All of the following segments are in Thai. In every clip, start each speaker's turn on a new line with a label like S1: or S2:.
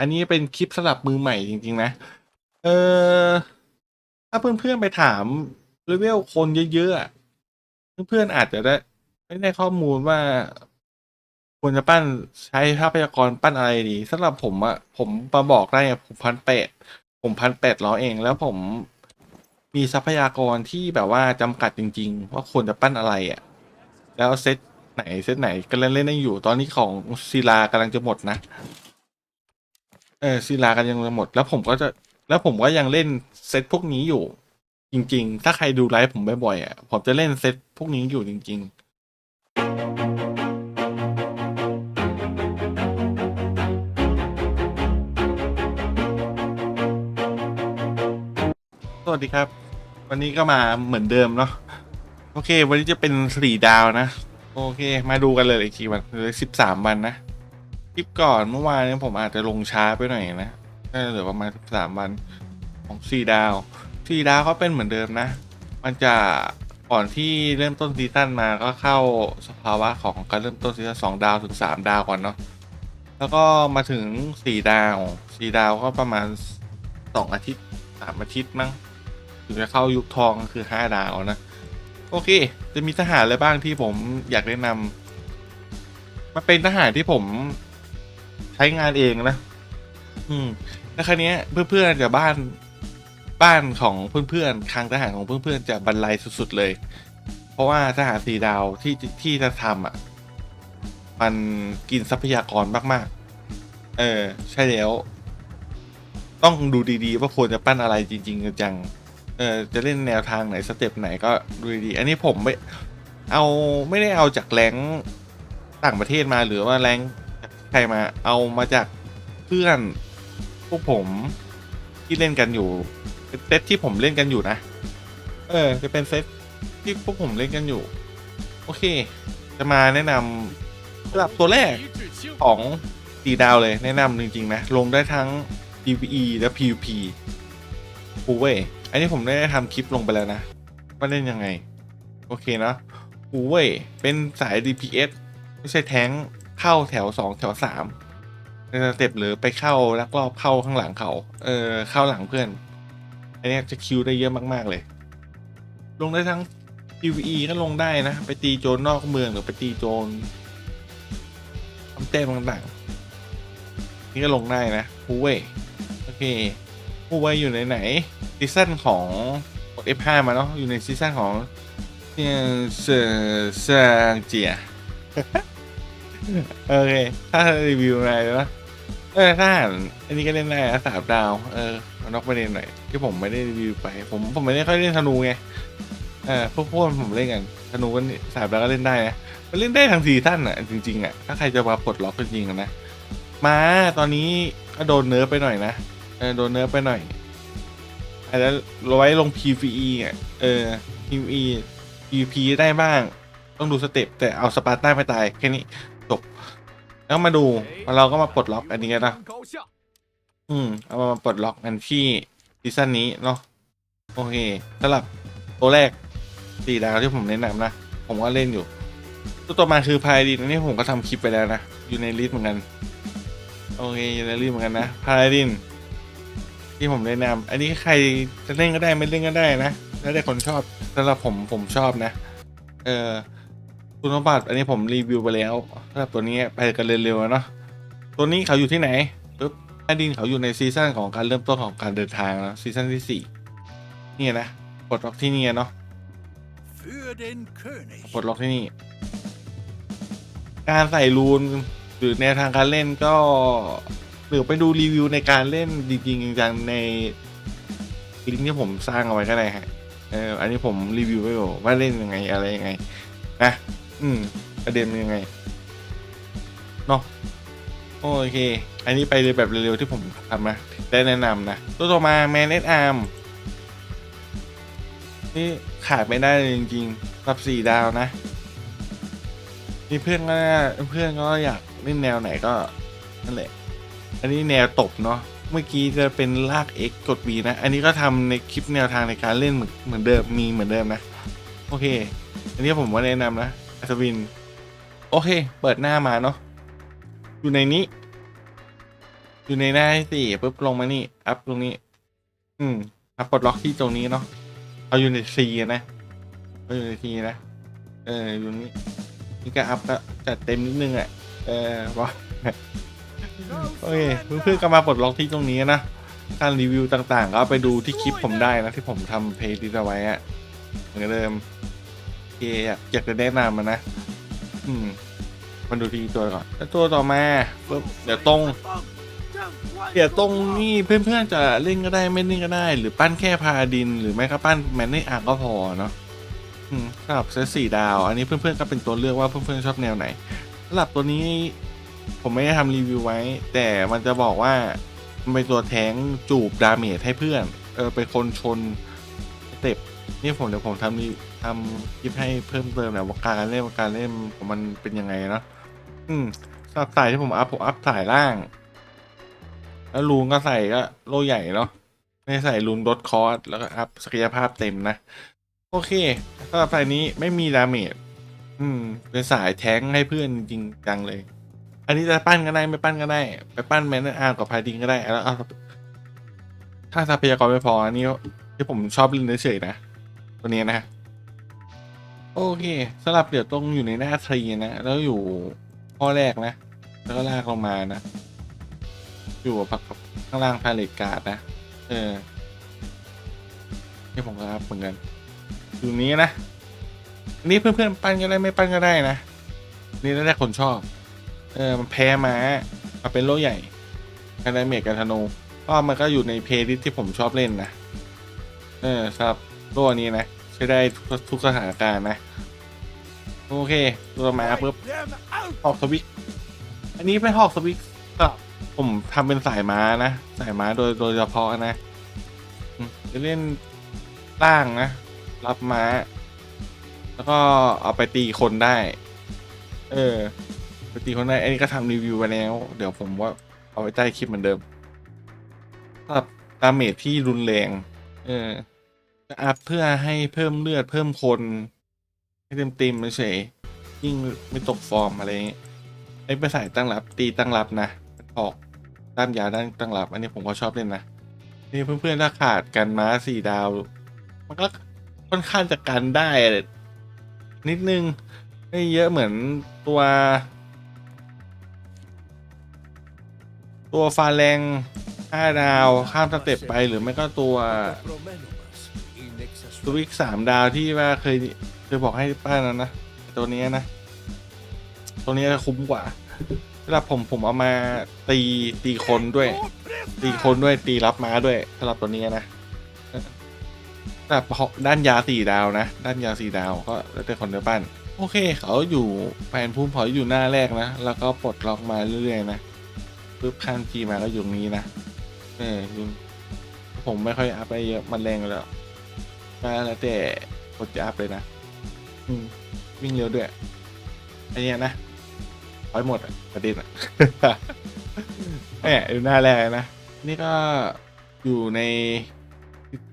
S1: อันนี้เป็นคลิปสำหรับมือใหม่จริง ๆ นะ เออ ถ้าเพื่อนๆไปถามเลเวลคนเยอะๆ เพื่อนๆอาจจะได้ไม่ได้ข้อมูลว่าควรจะปั้นใช้ทรัพยากรปั้นอะไรดีสำหรับผมอะผมมาบอกได้ผมพันแปดผมพันแปดร้อยเอง แล้วผมมีทรัพยากรที่แบบว่าจำกัดจริง ๆ ว่าควรจะปั้นอะไรอะแล้วเซตไหนเซตไหนกำลังเล่นได้อยู่ ตอนนี้ของศิลากำลังจะหมดนะ เออศิลากันยังหมด แล้วผมก็จะ แล้วผมก็ยังเล่นเซตพวกนี้อยู่ จริง ๆ ถ้าใครดูไลฟ์ผมบ่อยๆอะผมจะเล่นเซตพวกนี้อยู่จริงๆสวัสดีครับ วันนี้ก็มาเหมือนเดิมเนาะโอเค วันนี้จะเป็นสี่ดาวนะ โอเค มาดูกันเลยอีกทีวันเลยสิบสามวันนะ ลิปก่อนเมื่อวานนี้ผมอาจจะลงช้าไปหน่อยนะก็เหลือประมาณสามวันของสี่ดาวสี่ดาวเขาเป็นเหมือนเดิมนะ มันจะก่อนที่เริ่มต้นซีซั่นมาก็เข้าสภาวะของการเริ่มต้นซีซั่นสองดาวถึงสามดาวก่อนเนาะแล้วก็มาถึงสี่ดาวสี่ดาวก็ประมาณสองอาทิตย์สามอาทิตย์มั้งถึงจะเข้ายุคทองก็คือห้าดาวนะ โอเค จะมีทหารอะไรบ้างที่ผมอยากแนะนำมาเป็นทหารที่ผม ช้งานเองนะ อืม แล้วครั้นี้เพื่อนๆจากบ้านบ้านของเพื่อนๆคลังทหารของเพื่อนๆ จะบรรลัยสุดๆเลย เพราะว่าทหารสีดาวที่ที่จะทำอะ มันกินทรัพยากรมากๆ เออ ใช่แล้ว ต้องดูดีๆ ว่าควรจะปั้นอะไรจริง ๆ จังเออจะเล่นแนวทางไหนสเต็ปไหนก็ดูดีๆอันนี้ผมไม่เอาไม่ได้เอาจากแรงต่างประเทศมาหรือว่าแรง ใครมาเอามาจากเพื่อนพวกผมที่เล่นกันอยู่ เป็นเซตที่ผมเล่นกันอยู่นะ เออ จะเป็นเซตที่พวกผมเล่นกันอยู่ โอเค จะมาแนะนำสำหรับตัวแรกของตีดาวเลยแนะนำจริง ๆ นะ ลงได้ทั้ง PVE และ PVP กูเว่ยอันนี้ผมได้ทำคลิปลงไปแล้วนะว่าเล่นยังไง โอเคเนะกูเว่ยเป็นสาย DPS ไม่ใช่แท้ง เข้าแถว2แถว3ในสเต็ปหรือไปเข้าลักลอบเข้าข้างหลังเขาเออเข้าหลังเพื่อน อันนี้จะคิวได้เยอะมาก ๆเลย ลงได้ทั้ง PVE ก็ลงได้นะ ไปตีโจรนอกเมืองหรือไปตีโจรทำแต้มต่างๆนี่ก็ลงได้นะฮูเว่โอเคฮูเว่อยู่ในไหนซีซั่นของกด F5 มาเนาะอยู่ในซีซั่นของเซียเซเซเจีย โอเค ถ้ารีวิวอะไรนะเออถ้าอ่านอันนี้ก็เล่นได้นะสามดาว เออเอานอกประเด็นหน่อย ที่ผมไม่ได้รีวิวไป ผมผมไม่ได้ค่อยเล่นธนูไง เออพวกพวกผมเล่นกันธนูก็สามดาวก็เล่นได้นะมันเล่นได้ทั้งซีซั่นอะ จริงๆอะ ถ้าใครจะมาปลดล็อกจริงๆนะ มาตอนนี้ก็โดนเนิร์ฟไปหน่อยนะ เออโดนเนิร์ฟไปหน่อยอาจจะไว้ลง PVE อะ เออ PVE PVP ได้บ้าง ต้องดูสเต็ปแต่เอาสปาร์ต้าไม่ตายแค่นี้ จบแล้วมาดูเราก็มาปลดล็อกอันนี้นะ，อืมเอามาปลดล็อกกันที่ซีซั่นนี้เนาะโอเคสำหรับตัวแรกสี่ดาวที่ผมแนะนำนะ ผมก็เล่นอยู่ ตัวต่อมาคือพายดินอันนี้ผมก็ทำคลิปไปแล้วนะอยู่ในลิสต์เหมือนกันโอเคอยู่ในลิสต์เหมือนกันนะพายดิน ที่ผมแนะนำอันนี้ใครจะเล่นก็ได้ไม่เล่นก็ได้นะแล้วแต่คนชอบสำหรับผมผมชอบนะ เออ คุณสมบัติอันนี้ผมรีวิวไปแล้วสำหรับตัวนี้ไปกันเร็วๆเนาะตัวนี้เขาอยู่ที่ไหนปึ๊บแอดดินเขาอยู่ในซีซั่นของการเริ่มต้นของการเดินทางนะซีซั่นที่สี่นี่นะปลดล็อกที่นี่เนาะปลดล็อกที่นี่ การใส่รูนหรือแนวทางการเล่นก็หรือไปดูรีวิวในการเล่นจริงๆจังๆในลิงก์ที่ผมสร้างเอาไว้ก็ได้ฮะเอออันนี้ผมรีวิวไว้ว่าเล่นยังไงอะไรยังไงนะ อืมประเด็นเป็นยังไงเนาะโอเค อันนี้ไปเลยแบบเร็วๆที่ผมทำนะได้แนะนำนะ ตัวต่อมาแมนเอสอาร์มนี่ขาดไม่ได้เลยจริงๆรับสี่ดาวนะมีเพื่อนก็เพื่อนก็อยากเล่นแนวไหนก็นั่นแหละ อันนี้แนวตบเนาะ เมื่อกี้จะเป็นลาก X กด V นะ อันนี้ก็ทำในคลิปแนวทางในการเล่นเหมือนเหมือนเดิมมีเหมือนเดิมนะ โอเค อันนี้ผมว่าแนะนำนะ อัศวิน โอเค เปิดหน้ามาเนาะอยู่ในนี้ อยู่ในหน้าที่สี่ปุ๊บลงมานี่ อัพตรงนี้ อืมอัพปลดล็อกที่ตรงนี้เนาะเอาอยู่ในซีนะเอาอยู่ในซีนะ เอออยู่นี่นี่ก็อัพก็จัดเต็มนิดนึงอะ เออว่าโอเคเพื่อนๆก็มาปลดล็อกที่ตรงนี้นะการรีวิวต่างๆ ก็ไปดูที่คลิปผมได้นะ ที่ผมทำเพลย์ลิสต์เอาไว้อะเหมือนเดิม เคอยากอยากจะแนะนำมันนะ อืมมาดูทีตัวก่อนแล้วตัวต่อมาปุ๊บเดี๋ยวตรง เดี๋ยวตรงนี้เพื่อนๆจะเล่นก็ได้ไม่เล่นก็ได้ หรือปั้นแค่พาดิน หรือไม่ก็ปั้นแมนนี่อ่างก็พอเนาะอืมสำหรับเซตสี่ดาว อันนี้เพื่อนๆก็เป็นตัวเลือกว่าเพื่อนๆชอบแนวไหนสำหรับตัวนี้ ผมไม่ได้ทำรีวิวไว้ แต่มันจะบอกว่ามันเป็นตัวแทงจูบดาเมจให้เพื่อน เออเป็นคนชนสเต็ป นี่ผมเดี๋ยวผมทำรีทำคลิปให้เพิ่มเติมนะว่าการเล่นว่าการเล่นของมันเป็นยังไงเนาะอืมสำหรับสายที่ผมอัพผมอัพสายล่าง แล้วลูนก็ใส่ก็โลใหญ่เนาะไม่ใส่ลูนลดคอร์สแล้วก็อัพศักยภาพเต็มนะ โอเคสำหรับสายนี้ไม่มีดาเมจอืม เป็นสายแท้งให้เพื่อนจริงจังเลย อันนี้จะปั้นก็ได้ไม่ปั้นก็ได้ ไปปั้นแมนอาร์กับพายดิงก็ได้แล้วเอาถ้าทรัพยากรไม่พออันนี้ที่ผมชอบเล่นเฉยๆนะ ตัวนี้นะ โอเคสลับเดี๋ยวตรงอยู่ในหน้าทรีนะ แล้วอยู่ข้อแรกนะ แล้วก็ลากลงมานะ อยู่กักข้างล่างพาเลตการ์ดนะ เออที่ผมก็รับเหมือนกันอยู่นี้นะนนี้เพื่อนๆปั้นก็ได้ไม่ปั้นก็ได้นะ นี่แล้วแต่คนชอบ เออมันแพ้มามาเป็นโลใหญ่กันไดเมจกันธนูก็มันก็อยู่ในเพลย์ลิสที่ผมชอบเล่นนะ เออสับ โล่นี้นะใช้ได้ทุกทุกสถานการณ์นะ โอเคตัวมาปุ๊บหอกสวิกอันนี้เป็นหอกสวิกก็ผมทำเป็นสายม้านะสายม้าโดยโดยเฉพาะนะจะเล่นล่างนะ รับม้า แล้วก็เอาไปตีคนได้ เออ ไปตีคนได้ อันนี้ก็ทำรีวิวไปแล้ว เดี๋ยวผมว่าเอาไว้ใต้คลิปเหมือนเดิมสำหรับดาเมจที่รุนแรง เออ อัพเพื่อให้เพิ่มเลือดเพิ่มคน ให้เต็มเต็มๆเฉยยิ่งไม่ตกฟอร์มอะไรอย่างงี้ไอ้ไปใส่ตั้งรับตีตั้งรับนะออกด้านยาด้านตั้งรับ อันนี้ผมก็ชอบเล่นนะนี่เพื่อนๆถ้าขาดกันม้าสี่ดาว มันก็ค่อนข้างจะกันได้ นิดนึงไม่เยอะเหมือนตัว ตัวฟาแรงห้าดาวข้ามสเต็ปไปหรือไม่ก็ตัว สวิกสามดาวที่ว่าเคยเคยบอกให้ป้านั้นนะตัวนี้นะ ตัวนี้คุ้มกว่าสำหรับผมผมเอามาตีตีคนด้วย ตีคนด้วยตีรับม้าด้วยสำหรับตัวนี้นะแต่พอด้านยาสี่ดาวนะ ด้านยาสี่ดาวก็แล้วแต่คนเดียวปั้นโอเค เขาอยู่แผนภูมิเผาอยู่หน้าแรกนะ แล้วก็ปลดล็อกมาเรื่อยๆนะปุ๊บข้ามจีมาก็อยู่นี้นะ เออผมไม่ค่อยอัพไปเยอะมันแรงแล้ว ก็แล้วแต่กดจะอัพเลยนะอืมวิ่งเร็วด้วยอันเนี้ยนะร้อยหมดอะประเด็นอะ แหมดูหน้าแรกนะ นี่ก็อยู่ใน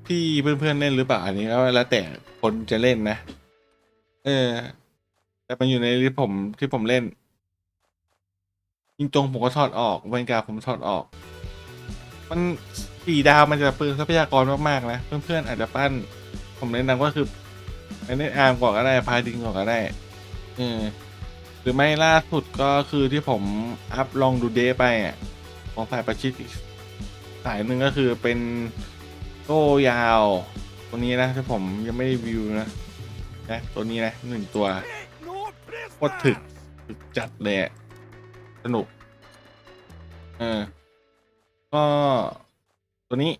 S1: ที่เพื่อนๆเล่นหรือเปล่าอันนี้ก็แล้วแต่คนจะเล่นนะ เออ แต่มันอยู่ในที่ผมที่ผมเล่นยิงจงผมก็ถอดออกเวนการผมถอดออก มันสี่ดาวมันจะเปลืองทรัพยากรมากๆนะ เพื่อนๆอาจจะปั้น ผมแนะนำก็คือในเล่นอาร์มก่อนก็ได้พาดิงก่อนก็ได้เออหรือไม่ล่าสุดก็คือที่ผมอัพลองดูเดย์ไปอะของสายประชิดอีกสายหนึ่งก็คือเป็นโต้ยาวตัวนี้นะที่ผมยังไม่ได้วิวนะนะตัวนี้นะหนึ่งตัวโคตรถึกถึกจัดเลยสนุกเออก็ตัวนี้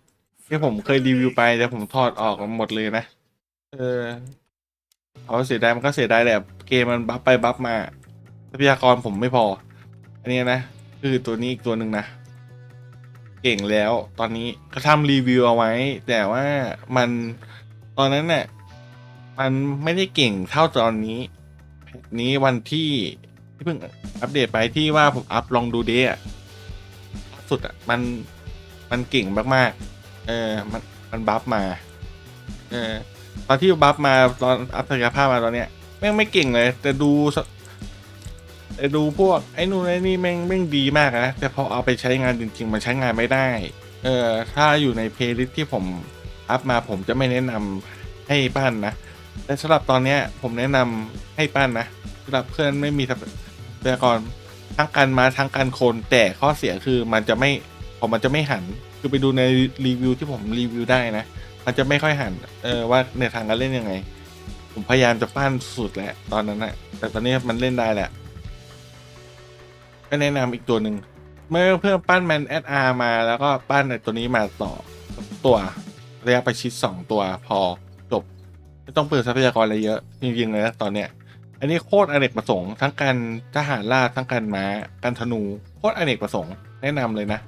S1: ที่ผมเคยรีวิวไปแต่ผมถอดออกหมดเลยนะ เออเอาเสียดายมันก็เสียดายแหละเกมมันบัฟไปบัฟมาทรัพยากรผมไม่พอ อันนี้นะ คือตัวนี้อีกตัวหนึ่งนะ เก่งแล้วตอนนี้ก็ทำรีวิวเอาไว้ แต่ว่ามันตอนนั้นเนี่ยมันไม่ได้เก่งเท่าตอนนี้แพนี้วันที่ที่เพิ่งอัปเดตไปที่ว่าผมอัพลองดูเดย์อะสุดอะมันมันเก่งมากๆ เออ มันมันบัฟมา เออ ตอนที่บัฟมาตอนอัพศักยภาพมาตอนเนี้ยแม่งไม่เก่งเลย แต่ดูแต่ดูพวกไอ้นู่นไอ้นี่แม่งแม่งดีมากนะแต่พอเอาไปใช้งานจริง ๆ มันใช้งานไม่ได้ เออ ถ้าอยู่ในเพลย์ลิสที่ผมอัพมาผมจะไม่แนะนำให้ปั้นนะแต่สำหรับตอนเนี้ยผมแนะนำให้ปั้นนะสำหรับเพื่อนไม่มีทรัพยากรทั้งการมาทั้งการโคนแต่ข้อเสียคือมันจะไม่ผมมันจะไม่หัน คือไปดูในรีวิวที่ผมรีวิวได้นะมันจะไม่ค่อยหันเออว่าในทางการเล่นยังไง ผมพยายามจะปั้นสุดแหละตอนนั้นนะแต่ตอนนี้มันเล่นได้แหละก็แนะนำอีกตัวหนึ่งเมื่อเพื่อปั้นแมนแอดอาร์มาแล้วก็ปั้นตัวนี้มาต่อตัวระยะประชิดสองตัวพอจบไม่ต้องเปิดทรัพยากรอะไรเยอะจริงๆเลยนะตอนเนี้ย อันนี้โคตรอเนกประสงค์ทั้งการทหารราทั้งการม้าการธนูโคตรอเนกประสงค์แนะนำเลยนะ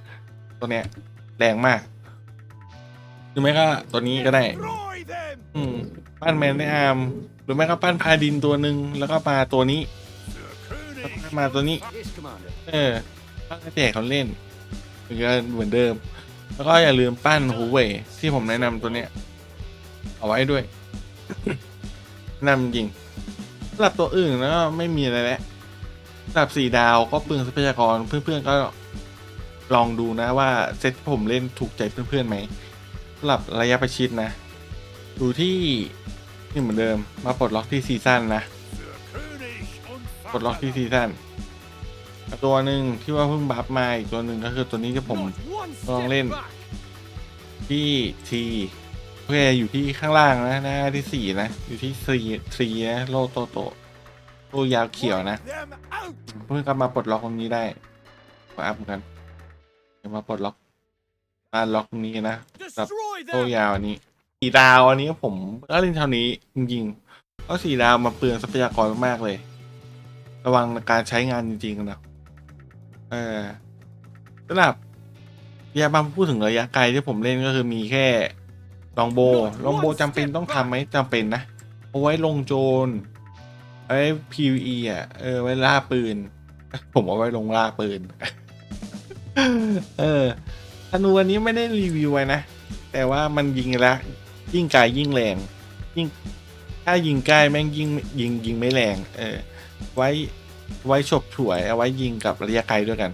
S1: ตัวเนี้ย แรงมากหรือไม่ก็ตัวนี้ก็ได้ อืมปั้นแมนในอาร์มหรือไม่ก็ปั้นพาดินตัวหนึ่งแล้วก็มาตัวนี้มาตัวนี้ เออปั้นให้แจกเขาเล่นเหมือนกันเหมือนเดิม แล้วก็อย่าลืมปั้นหูเว่ที่ผมแนะนำตัวเนี้ย เอาไว้ด้วยนำจริงสำหรับตัวอื่นแล้วก็ไม่มีอะไรแล้วสำหรับสี่ดาวก็เปลืองทรัพยากรเพื่อนๆก็ ลองดูนะว่าเซตที่ผมเล่นถูกใจเพื่อนๆไหมสำหรับระยะประชิดนะ ดูที่นี่เหมือนเดิมมาปลดล็อกที่ซีซั่นนะปลดล็อกที่ซีซั่นตัวหนึ่งที่ว่าเพิ่งบัฟมาอีกตัวหนึ่งก็คือตัวนี้ที่ผม
S2: Not one
S1: Long
S2: step
S1: lên.
S2: back.
S1: ที่ทีโอเคอยู่ที่ข้างล่างนะหน้าที่สี่นะ อยู่ที่สี่สี่นะโลโตโตโลยาวเขียวนะ เพื่อนก็มาปลดล็อกตรงนี้ได้มาอัพกัน เดี๋ยวมาปลดล็อกมาล็อกตรงนี้นะ
S2: Destroy
S1: โล
S2: them!
S1: ยาวอันนี้สี่ดาวอันนี้ผมก็เล่นเท่านี้จริงๆเพราะสี่ดาวมาเปลืองทรัพยากรมากๆเลย ระวังการใช้งานจริงๆนะเออสำหรับยาบางพูดถึงระยะไกลที่ผมเล่นก็คือมีแค่ลองโบลองโบจำเป็นต้องทำไหมจำเป็นนะเอาไว้ลงโจรเอาไว้ PVE อะเออไว้ล่าปืน ผมเอาไว้ลงล่าปืน เออธนูอันนี้ไม่ได้รีวิวไว้นะ แต่ว่ามันยิงแล้วยิ่งไกลยิ่งแรงยิ่งถ้ายิงใกล้แม่งยิงยิงยิงไม่แรง เออ ไว้ไว้ฉบฉวยเอาไว้ยิงกับระยะไกลด้วยกัน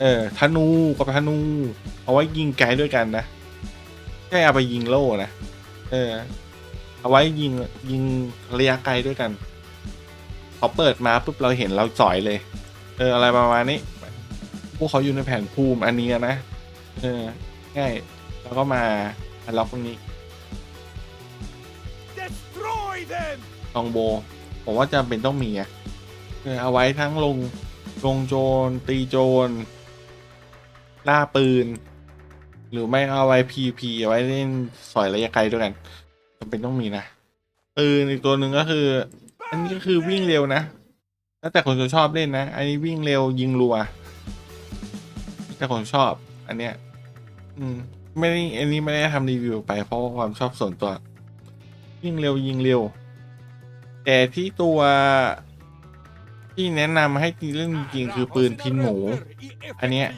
S1: เออธนูกับธนู เอาไว้ยิงไกลด้วยกันนะใช่เอาไปยิงโล่นะเออ เอาไว้ยิงยิงระยะไกลด้วยกันพอเปิดมาปุ๊บเราเห็นเราจ่อยเลย เอออะไรประมาณนี้ พวกเขาอยู่ในแผนภูมิอันนี้นะเออง่ายแล้วก็มาอันล็อกตรงนี้
S2: Destroy them!
S1: ลองโบ ผมว่าจำเป็นต้องมีอะเออเอาไว้ทั้งลงลงโจรตีโจรล่าปืน หรือไม่เอาไว้พีพีเอาไว้เล่นสอยระยะไกลด้วยกันจำเป็นต้องมีนะปืนอีกตัวหนึ่งก็คือ อันนี้ก็คือวิ่งเร็วนะ แล้วแต่คนจะชอบเล่นนะ อันนี้วิ่งเร็วยิงรัว แต่คนชอบ อันเนี้ย อืม ไม่ได้อันนี้ไม่ได้ทำรีวิวไปเพราะความชอบส่วนตัววิ่งเร็วยิงเร็ว แต่ที่ตัวที่แนะนำให้เล่นจริงๆคือปืนพินหมู อันเนี้ย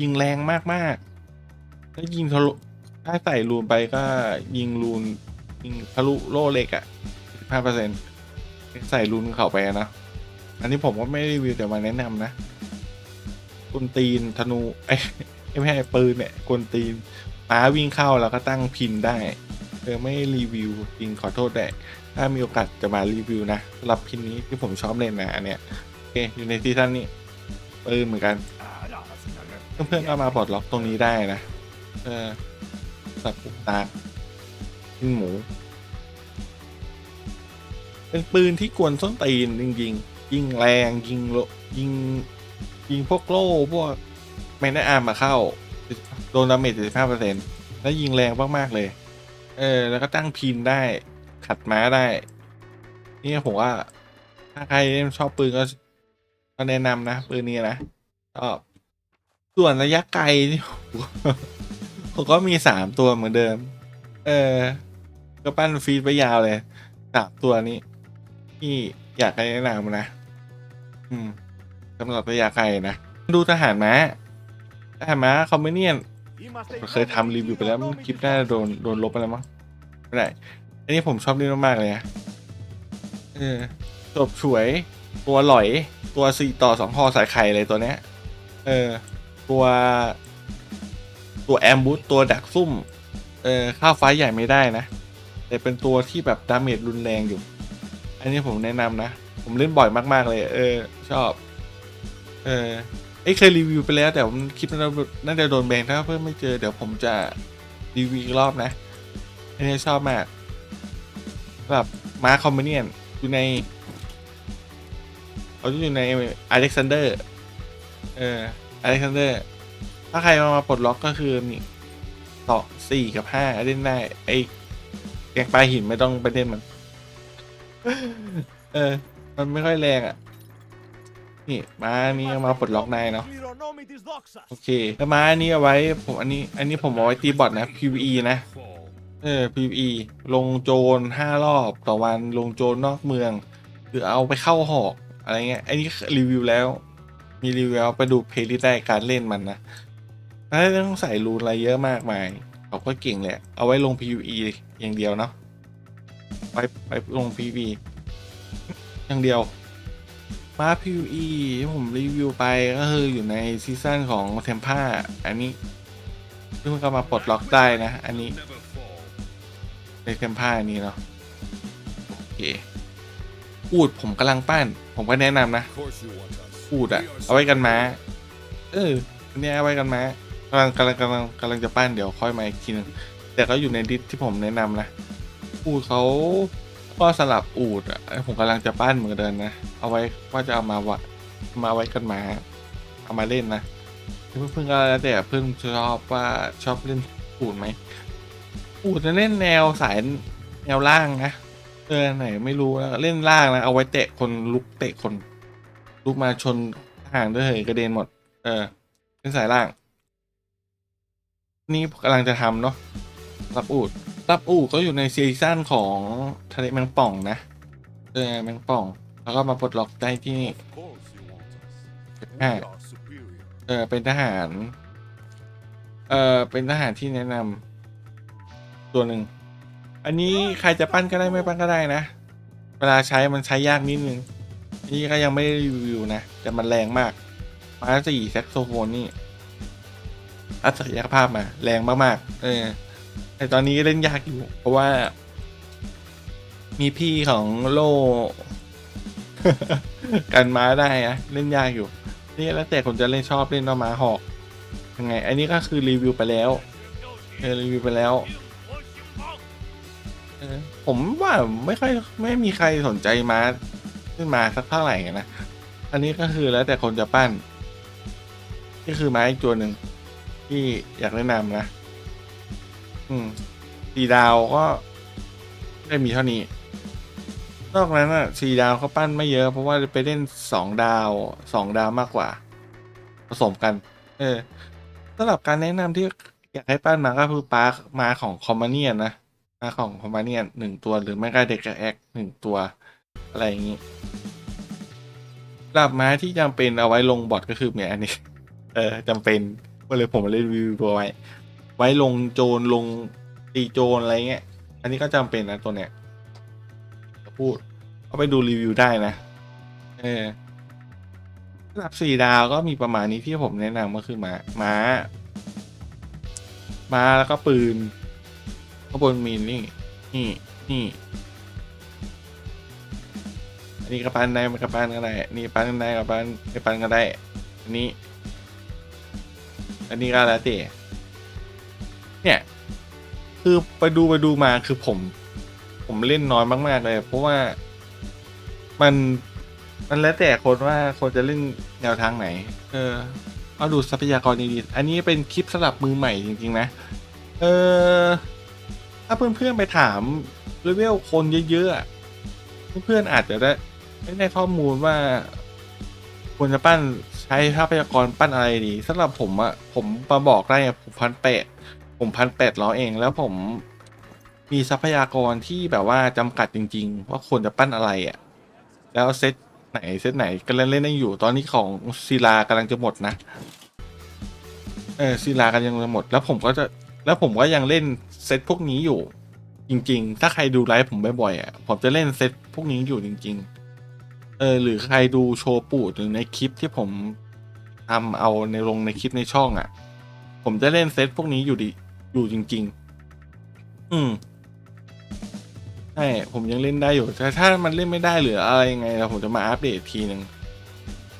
S1: ยิงแรงมากๆถ้ายิงทะลุถ้าใส่รูนไปก็ยิงรูนยิงทะลุโล่เหล็กอะห้าเปอร์เซ็นใส่รูนเข้าไปนะ อันนี้ผมก็ไม่รีวิวแต่มาแนะนำนะ กลตีนธนูไอ้ไม่ใช่ปืนเนี่ยกลตีนม้าวิ่งเข้าแล้วก็ตั้งพินได้เออไม่รีวิวจริงขอโทษแต่ถ้ามีโอกาสจะมารีวิวนะสำหรับพินนี้ที่ผมชอบเล่นนะเนี้ยโอเคอยู่ในซีซั่นนี้ปืนเหมือนกันเพื่อนๆก็มาปลดล็อกตรงนี้ได้นะเออสับปุกตากยิงหมู เป็นปืนที่กวนส้นตีนจริงๆยิงแรงยิงโลยิง ยิงพวกโล่พวกแมนได้อาร์มมาเข้า โดนดาเมจ75เปอร์เซ็นต์แล้วยิงแรงมาก ๆ เลย เออ แล้วก็ตั้งพินได้ ขัดม้าได้ นี่ผมว่า ถ้าใครชอบปืนก็ก็แนะนำนะ ปืนนี้นะชอบส่วนระยะไกลนี่ผมก็มีสามตัวเหมือนเดิม เออ ก็ปั้นฟีดไว้ยาวเลยสามตัวนี้ ที่อยากให้แนะนำนะ อืม สำหรับระยะไกลนะ ดูทหารม้าทหารม้าคอมเมเนียนเคยทำรีวิวไปแล้วคลิปหน้าโดนโดนลบไปแล้วมั้งไม่ได้อันนี้ผมชอบเล่นมาก ๆ เลยนะเออจบฉวยตัวหลอยตัวสี่ต่อสองคอสายไข่เลยตัวเนี้ย เออ ตัวตัวแอมบูสตัวดักซุ่ม เออข้าวไฟใหญ่ไม่ได้นะ แต่เป็นตัวที่แบบดาเมจรุนแรงอยู่ อันนี้ผมแนะนำนะ ผมเล่นบ่อยมาก ๆ เลย เออ ชอบ เออเอ้เคยรีวิวไปแล้วแต่ผมคลิปนั้นน่าจะโดนแบนถ้าเพิ่มไม่เจอเดี๋ยวผมจะรีวิวอีกรอบนะอันนี้ชอบมากแบบมาคอมเมเนียนอยู่ในเขาอยู่ในอเล็กซานเดอร์เอออเล็กซานเดอร์ถ้าใครมามาปลดล็อกก็คือมีต่อสี่กับห้าเล่นได้ไอ้แกงปลาหินไม่ต้องไปเล่นมัน เออ มันไม่ค่อยแรงอะ นี่มานี่เอามาปลดล็อกได้เนาะ
S2: Cleronomitis doxa.
S1: โอเคแล้วมาอันนี้เอาไว้ผมอันนี้อันนี้ผมเอาไว้ตีบอทนะ PVE นะ
S2: Fall.
S1: เออ PVE ลงโจรห้ารอบต่อวันลงโจรนอกเมืองหรือเอาไปเข้าหอกอะไรเงี้ยอันนี้รีวิวแล้ว มีรีวิวแล้วไปดูเพลย์ลิสต์ได้การเล่นมันนะไม่ต้องใส่รูนอะไรเยอะมากมายเขาก็เก่งแหละ เอาไว้ลง PVE อย่างเดียวเนาะไปไปลง PVE อย่างเดียว มา PVE ที่ผมรีวิวไปก็คืออยู่ในซีซั่นของเทม p าอันนี้เพิ่งก็มาปลดล็อกได้นะ อันนี้ ในเทม p าอันนี้เนาะโอเคอูดผมกำลังปั้น ผมก็แนะนำนะ
S2: Of course you want us.
S1: อูดอะเอาไว้กันม้า เอออันเนี้ยเอาไว้กันม้ากำลังกำลังกำลังกำลังจะปั้นเดี๋ยวค่อยมาอีกทีนึงแต่ก็อยู่ในดิสที่ผมแนะนำนะอูดเขา ก็สลับอูดอะผมกำลังจะปั้นเหมือนเดิมนะ เอาไว้ว่าจะเอามาวะมาไว้กันมา เอามาเล่นนะเพื่อนเพื่อนก็แล้วแต่เพื่อนชอบว่าชอบเล่นอูดไหมอูดจะเล่นแนวสายแนวล่างนะเออไหนไม่รู้นะเล่นล่างนะเอาไว้เตะคนลุกเตะคนลุกมาชนห่างด้วยเหยกระเด็นหมด เออเป็นสายล่าง นี่กำลังจะทำเนาะรับอูด รับอูดก็อยู่ในซีซั่นของทะเลแมงป่องนะเออแมงป่อง แล้วก็มาปลดล็อกได้ที่นี่
S2: Of course you want us. We
S1: Ah.
S2: are superior.
S1: เออเป็นทหาร เออเป็นทหารที่แนะนำตัวหนึ่ง อันนี้ใครจะปั้นก็ได้ไม่ปั้นก็ได้นะ เวลาใช้มันใช้ยากนิดนึงนี่ก็ยังไม่ได้รีวิวนะแต่มันแรงมาก มาสี่แซกโซโฟนนี่อัพศักยภาพมา แรงมากๆ เออ แต่ตอนนี้เล่นยากอยู่ เพราะว่า มีพี่ของโล กันม้าได้อะเล่นยากอยู่ นี่แล้วแต่คนจะเล่นชอบเล่นเอามาหอกยังไง อันนี้ก็คือรีวิวไปแล้วเออรีวิวไปแล้วเออผมว่าไม่ค่อยไม่มีใครสนใจม้าขึ้นมาสักเท่าไหร่นะ อันนี้ก็คือแล้วแต่คนจะปั้น นี่คือไม้อีกตัวหนึ่งที่อยากแนะนำนะ อืมสี่ดาวก็ได้มีเท่านี้ นอกนั้นอะสี่ดาวเขาปั้นไม่เยอะ เพราะว่าไปเล่นสองดาวสองดาวมากกว่า ผสมกัน เออสำหรับการแนะนำที่อยากให้ปั้นมาก็คือปาร์คมาของคอมมาเนียนนะมาของคอมมาเนียนหนึ่งตัวหรือไม่ก็เด็กแอคหนึ่งตัว อะไรอย่างนี้สำหรับม้าที่จำเป็นเอาไว้ลงบอทก็คือเนี่ยอันนี้ เออจำเป็นก็เลยผมเลยรีวิวตัวไว้ ไว้ลงโจรลงตีโจรอะไรเงี้ย อันนี้ก็จำเป็นนะตัวเนี้ยจะพูดเอาไปดูรีวิวได้นะ เออระดับสี่ดาวก็มีประมาณนี้ที่ผมแนะนำก็คือม้าม้า ม้าแล้วก็ปืนข้างบนมีนี่นี่นี่อันนี้กระปันได้มันกระปันก็ได้นี่ปันก็ได้กระปันกระปันก็ได้ อันนี้ อันนี้ก็แล้วแต่ คือไปดูไปดูมาคือผม ผมเล่นน้อยมาก ๆ เลย เพราะว่ามันมันแล้วแต่คนว่าคนจะเล่นแนวทางไหน เออ เอาดูทรัพยากรดีๆอันนี้เป็นคลิปสำหรับมือใหม่จริง ๆ นะ เออ ถ้าเพื่อนๆไปถามเลเวลคนเยอะๆ เพื่อนๆอาจจะได้ไม่ได้ข้อมูลว่าควรจะปั้นใช้ทรัพยากรปั้นอะไรดีสำหรับผมอะผมมาบอกได้ผมพันแปด ผมพันแปดร้อยเองแล้วผมมีทรัพยากรที่แบบว่าจำกัดจริง ๆ ว่าควรจะปั้นอะไรอะแล้วเซตไหนเซตไหนกำลังเล่นได้อยู่ตอนนี้ของศิลากำลังจะหมดนะ เออศิลากำลังจะหมด แล้วผมก็จะแล้วผมก็ยังเล่นเซตพวกนี้อยู่ จริง ๆ ถ้าใครดูไลฟ์ผมบ่อยๆอะผมจะเล่นเซตพวกนี้อยู่จริง ๆ เออหรือใครดูโชว์ปูดหรือในคลิปที่ผมทำเอาในลงในคลิปในช่องอะ่ะ ผมจะเล่นเซตพวกนี้อยู่ดี อยู่จริง ๆ อืมใช่ผมยังเล่นได้อยู่แต่ถ้ามันเล่นไม่ได้หรืออะไรยังไงเราผมจะมาอัปเดตอีกทีหนึ่ง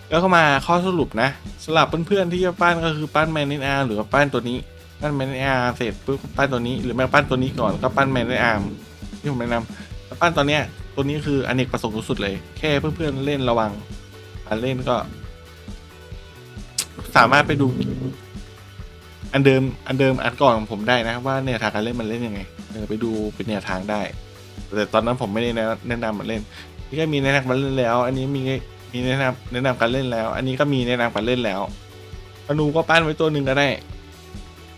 S1: แล้วก็มาข้อสรุปนะสำหรับเพื่อนๆที่จะปั้นก็คือปั้นแมนนิอาร์หรือว่าปั้นตัวนี้ปั้นแมนนิอาร์เสร็จปุ๊บปั้นตัวนี้หรือไม่ปั้นตัวนี้ก่อนก็ปั้นแมนนิอาร์ที่ผมแนะนำแล้วปั้นตอนเนี้ยตัวนี้คืออเนกประสงค์สุดๆเลย แค่เพื่อนๆเล่นระวังการเล่นก็ สามารถไปดู อันเดิมอันเดิมอันก่อนของผมได้นะว่าแนวทางการเล่นมันเล่นยังไงเออไปดูเป็นแนวทางได้ แต่ตอนนั้นผมไม่ได้แนะนะนำมันเล่นนี่ก็มีแนะนำการเล่นแล้ว อันนี้มีมีแนะนำแนะนำการเล่นแล้ว อันนี้ก็มีแนะนำการเล่นแล้วธนูก็ปั้นไว้ตัวหนึ่งก็ได้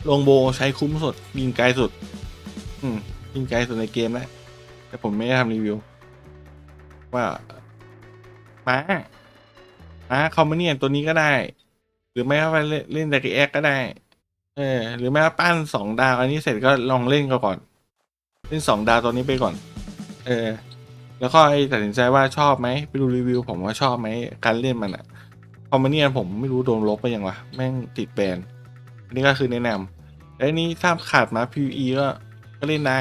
S1: ลงโบใช้คุ้มสุดยิงไกลสุด อืมยิงไกลสุดในเกมแล้วแต่ผมไม่ได้ทำรีวิว ว่าม้าม้าคอมเมเนียนตัวนี้ก็ได้ หรือไม่ก็ไปเล่นเล่นดกแอกก็ได้ เออหรือไม่ก็ปั้นสองดาวอันนี้เสร็จก็ลองเล่นก,ก่อน เล่นสองดาวตัวนี้ไปก่อน เออ แล้วก็ไอ้ตัดสินใจว่าชอบไหมไปดูรีวิว ผมว่าชอบไหมการเล่นมันอะคอมเมเนียนผมไม่รู้โดนลบไปยังวะแม่งติดแบนอันนี้ก็คือแนะนำแล้วนี้ถ้าขาดมา PVE ก็ก็เล่นได้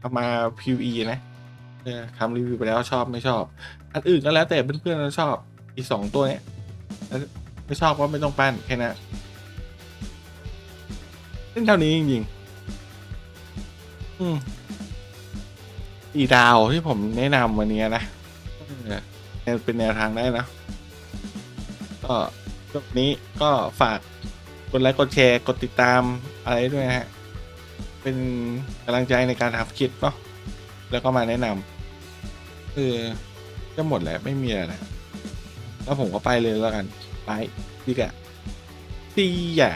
S1: เอามา PVE นะเออทำรีวิวไปแล้วชอบไม่ชอบ อันอื่นก็แล้วแต่เพื่อนๆชอบอีสองตัวเนี้ยไม่ชอบก็ไม่ต้องปั้นแค่นั้น เล่นเท่านี้จริงๆอืมอีดาวที่ผมแนะนำวันนี้นะเป็นแนวทางได้นะ ก็จบนี้ก็ฝากกดไลค์กดแชร์กดติดตามอะไรด้วยนะฮะ เป็นกำลังใจในการทำคลิปเนาะแล้วก็มาแนะนำคือจะหมดแล้วไม่มีอะไรแล้วแล้วผมก็ไปเลยแล้วกัน ไปดีกว่าซีอย่า